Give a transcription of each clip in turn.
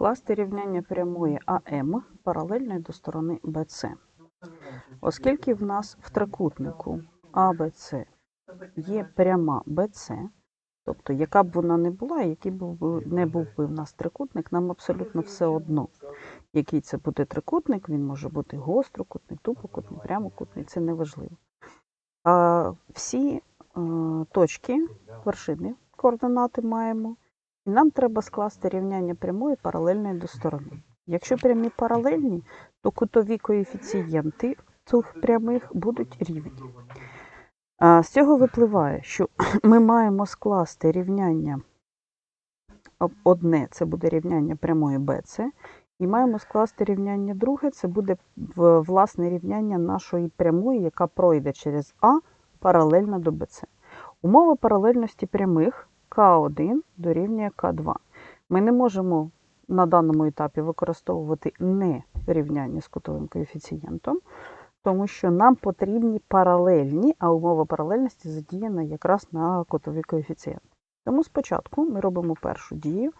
Скласти рівняння прямої АМ паралельної до сторони БЦ. Оскільки в нас в трикутнику АБЦ є пряма БЦ, тобто яка б вона не була, який би, не був би в нас трикутник, нам абсолютно все одно, який це буде трикутник, він може бути гострокутний, тупокутний, прямокутний, це не важливо. А всі е, точки, вершини, координати маємо, нам треба скласти рівняння прямої паралельної до сторони. Якщо прямі паралельні, то кутові коефіцієнти цих прямих будуть рівні. З цього випливає, що ми маємо скласти рівняння одне, це буде рівняння прямої BC, і маємо скласти рівняння друге, це буде власне рівняння нашої прямої, яка пройде через А паралельно до BC. Умова паралельності прямих К1 дорівнює К2. Ми не можемо на даному етапі використовувати не рівняння з кутовим коефіцієнтом, тому що нам потрібні паралельні, а умова паралельності задіяна якраз на кутовий коефіцієнт. Тому спочатку ми робимо першу дію.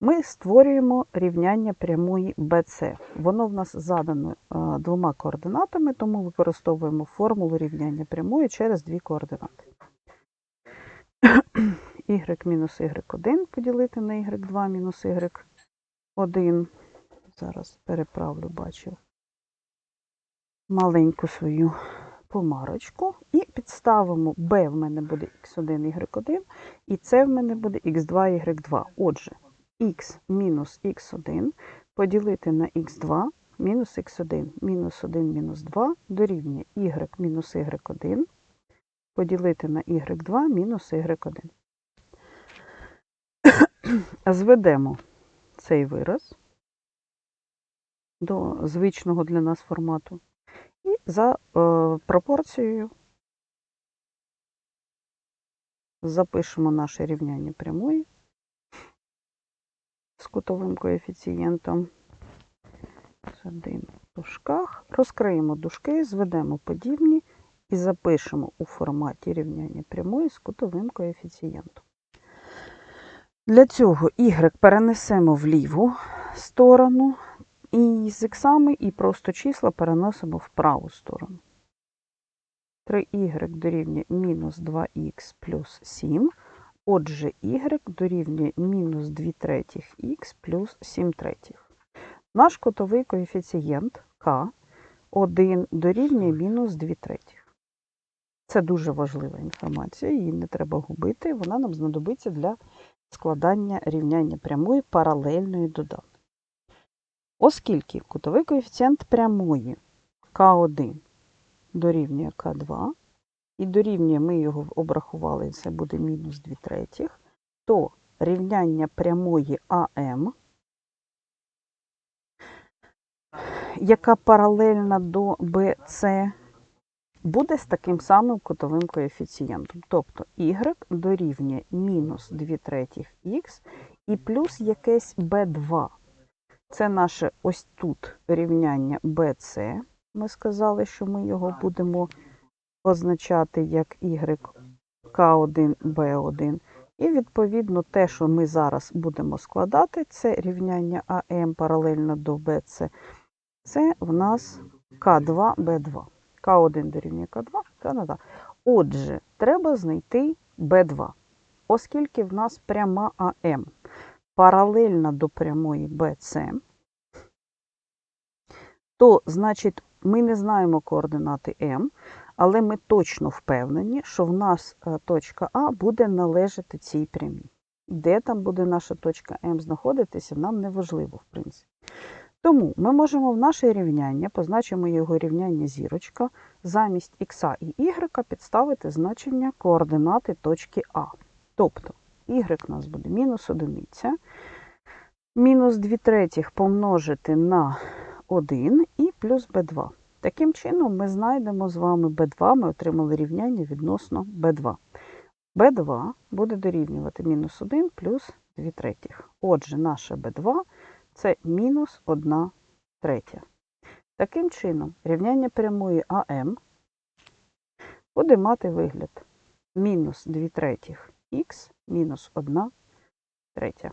Ми створюємо рівняння прямої BC. Воно в нас задано е, двома координатами, тому використовуємо формулу рівняння прямої через дві координати. Y мінус y1 поділити на y2 мінус y1. Зараз переправлю, бачу маленьку свою помарочку. І підставимо b в мене буде x1, y1, і c в мене буде x2, y2. Отже, x мінус x1 поділити на x2 мінус x1, мінус 1 мінус 2 дорівнює y мінус y1 поділити на y2 мінус y1. Зведемо цей вираз до звичного для нас формату. І за е, пропорцією запишемо наше рівняння прямої з кутовим коефіцієнтом. Дужках. Розкриємо дужки, зведемо подібні і запишемо у форматі рівняння прямої з кутовим коефіцієнтом. Для цього y перенесемо в ліву сторону, і з іксами, і просто числа переносимо в праву сторону. 3y дорівнює мінус 2х плюс 7. Отже, y дорівнює мінус 2 третіх х плюс 7 третіх. Наш котовий коефіцієнт k 1 дорівнює мінус 2 третіх. Це дуже важлива інформація, її не треба губити, вона нам знадобиться для складання рівняння прямої паралельної до даної. Оскільки кутовий коефіцієнт прямої К1 дорівнює К2, і дорівнює ми його обрахували, і це буде мінус 2 третіх, то рівняння прямої АМ, яка паралельна до BC, буде з таким самим кутовим коефіцієнтом. Тобто y дорівнює мінус 2 третіх х і плюс якесь b2. Це наше ось тут рівняння BC. Ми сказали, що ми його будемо позначати як y К1, Б1. І, відповідно, те, що ми зараз будемо складати, це рівняння АМ паралельно до BC. Це в нас К2, Б2. К1 дорівнює К2, та-да-да. Отже, треба знайти Б2. Оскільки в нас пряма АМ паралельна до прямої BC, то, значить, ми не знаємо координати М, але ми точно впевнені, що в нас е, точка А буде належати цій прямій. Де там буде наша точка М знаходитися, нам не важливо, в принципі. Тому ми можемо в наше рівняння, позначимо його рівняння зірочка, замість х і y підставити значення координати точки А. Тобто y у нас буде мінус одиниця, мінус 2 третіх помножити на 1 і плюс b2. Таким чином, ми знайдемо з вами b2, ми отримали рівняння відносно b2. b2 буде дорівнювати мінус 1 плюс 2 третіх. Отже, наше b2 це мінус 1 третя. Таким чином, рівняння прямої АМ буде мати вигляд мінус 2 третіх х мінус 1 третя.